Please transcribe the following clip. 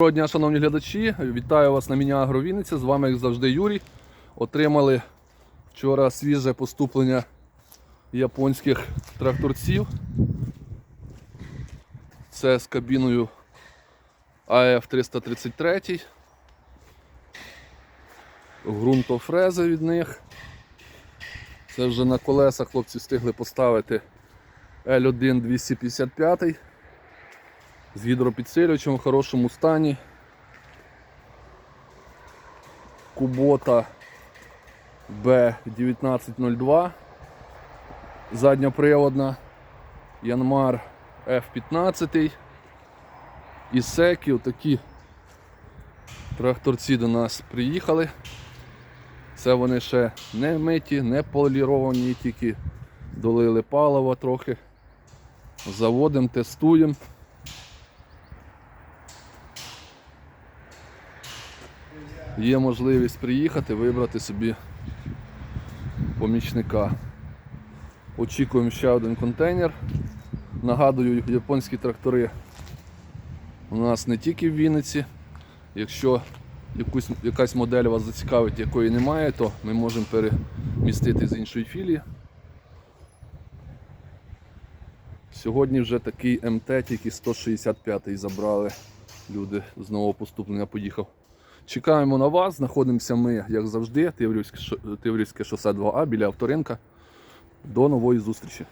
Доброго дня, шановні глядачі. Вітаю вас на міні Агровінниця. З вами, як завжди, Юрій. Отримали вчора свіже поступлення японських тракторців. Це з кабіною АФ-333. Ґрунтофрези від них. Це вже на колесах хлопці встигли поставити L1 255 з гідропідсилювачем в хорошому стані. Кубота B1902. Задньоприводна. Янмар F15. І секі, отакі тракторці до нас приїхали. Це вони ще не миті, не поліровані, тільки долили паливо трохи. Заводимо, тестуємо. Є можливість приїхати, вибрати собі помічника. Очікуємо ще один контейнер. Нагадую, японські трактори у нас не тільки в Вінниці. Якщо якусь, якась модель вас зацікавить, якої немає, то ми можемо перемістити з іншої філії. Сьогодні вже такий МТ, тільки 165-й забрали. Люди з нового поступлення поїхав. Чекаємо на вас. Знаходимося ми, як завжди, Тиврівське, шосе 2А біля авторинка. До нової зустрічі.